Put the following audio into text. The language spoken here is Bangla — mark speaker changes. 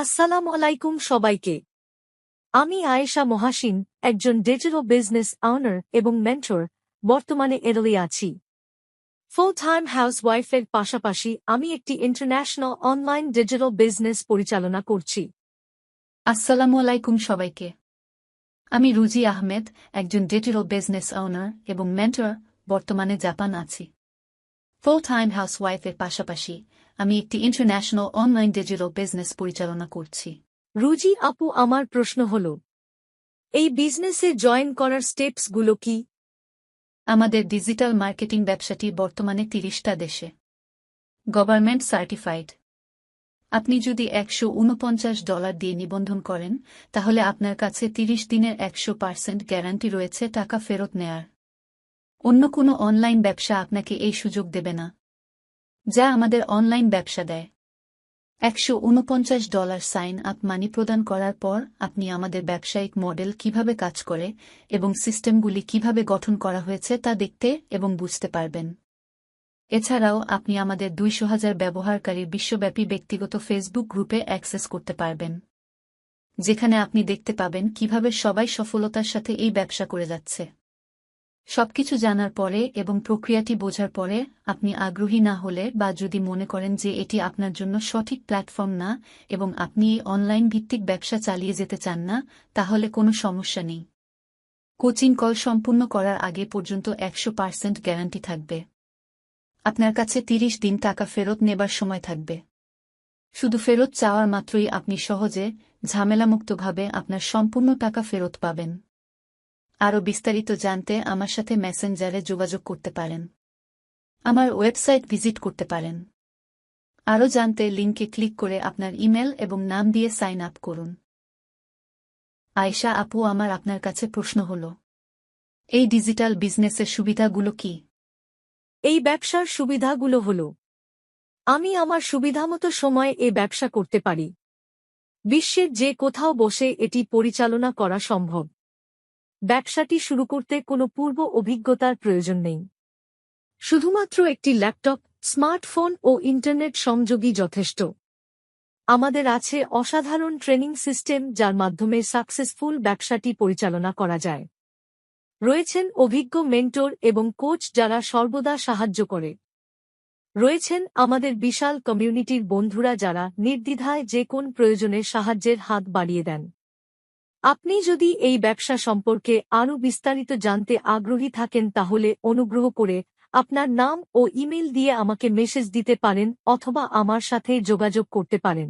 Speaker 1: আসসালামু আলাইকুম সবাইকে। আমি আয়েশা মহাসিন, একজন ডিজিটাল বিজনেস আউনার এবং মেন্টর বর্তমানে এরলি আছি। ফুল টাইম হাউসওয়াইফের পাশাপাশি আমি একটি ইন্টারন্যাশনাল অনলাইন ডিজিটাল বিজনেস পরিচালনা করছি।
Speaker 2: আসসালামু আলাইকুম সবাইকে। আমি রুজি আহমেদ, একজন ডিজিটাল বিজনেস ওনার এবং মেন্টর বর্তমানে জাপান আছি। ফুল টাইম হাউসওয়াইফের পাশাপাশি আমি একটি ইন্টারন্যাশনাল অনলাইন ডিজিটাল বিজনেস পরিচালনা করছি।
Speaker 1: রুজি আপু আমার প্রশ্ন হল এই বিজনেসে জয়েন করার স্টেপসগুলো কি?
Speaker 2: আমাদের ডিজিটাল মার্কেটিং ব্যবসাটি বর্তমানে তিরিশটা দেশে। গভর্নমেন্ট সার্টিফাইড আপনি যদি একশো উনপঞ্চাশ ডলার দিয়ে নিবন্ধন করেন তাহলে আপনার কাছে তিরিশ দিনের একশো পার্সেন্ট গ্যারান্টি রয়েছে টাকা ফেরত নেয়ার। অন্য কোনো অনলাইন ব্যবসা আপনাকে এই সুযোগ দেবে না। যা আমাদের অনলাইন ব্যবসা দেয়। একশো উনপঞ্চাশ ডলার সাইন আপ মানি প্রদান করার পর আপনি আমাদের ব্যবসায়িক মডেল কীভাবে কাজ করে এবং সিস্টেমগুলি কীভাবে গঠন করা হয়েছে তা দেখতে এবং বুঝতে পারবেন। এছাড়াও আপনি আমাদের দুইশো হাজার ব্যবহারকারীর বিশ্বব্যাপী ব্যক্তিগত ফেসবুক গ্রুপে অ্যাক্সেস করতে পারবেন, যেখানে আপনি দেখতে পাবেন কীভাবে সবাই সফলতার সাথে এই ব্যবসা করে যাচ্ছে। সবকিছু জানার পরে এবং প্রক্রিয়াটি বোঝার পরে, আপনি আগ্রহী না হলে বা যদি মনে করেন যে এটি আপনার জন্য সঠিক প্ল্যাটফর্ম না এবং আপনি এই অনলাইন ভিত্তিক ব্যবসা চালিয়ে যেতে চান না, তাহলে কোনো সমস্যা নেই। কোচিং কল সম্পূর্ণ করার আগে পর্যন্ত একশো পার্সেন্ট গ্যারান্টি থাকবে। আপনার কাছে তিরিশ দিন টাকা ফেরত নেবার সময় থাকবে। শুধু ফেরত চাওয়ার মাত্রই আপনি সহজে, ঝামেলামুক্তভাবে আপনার সম্পূর্ণ টাকা ফেরত পাবেন। আরও বিস্তারিত জানতে আমার সাথে মেসেঞ্জারে যোগাযোগ করতে পারেন। আমার ওয়েবসাইট ভিজিট করতে পারেন। আরও জানতে লিঙ্কে ক্লিক করে আপনার ইমেল এবং নাম দিয়ে সাইন আপ করুন। আয়শা আপু, আমার আপনার কাছে প্রশ্ন হল, এই ডিজিটাল বিজনেসের সুবিধাগুলো কি?
Speaker 1: এই ব্যবসার সুবিধাগুলো হল, আমি আমার সুবিধামতো সময়ে এ ব্যবসা করতে পারি। বিশ্বের যে কোথাও বসে এটি পরিচালনা করা সম্ভব। ব্যবসাটি শুরু করতে কোনো পূর্ব অভিজ্ঞতার প্রয়োজন নেই। শুধুমাত্র একটি ল্যাপটপ, স্মার্টফোন ও ইন্টারনেট সংযোগই যথেষ্ট। আমাদের আছে অসাধারণ ট্রেনিং সিস্টেম যার মাধ্যমে সাকসেসফুল ব্যবসাটি পরিচালনা করা যায়। রয়েছেন অভিজ্ঞ মেন্টর এবং কোচ যারা সর্বদা সাহায্য করে। রয়েছেন আমাদের বিশাল কমিউনিটির বন্ধুরা যারা নির্দ্বিধায় যে কোন প্রয়োজনে সাহায্যের হাত বাড়িয়ে দেন। আপনি যদি এই ব্যবসা সম্পর্কে আরও বিস্তারিত জানতে আগ্রহী থাকেন তাহলে অনুগ্রহ করে আপনার নাম ও ইমেল দিয়ে আমাকে মেসেজ দিতে পারেন অথবা আমার সাথে যোগাযোগ করতে পারেন।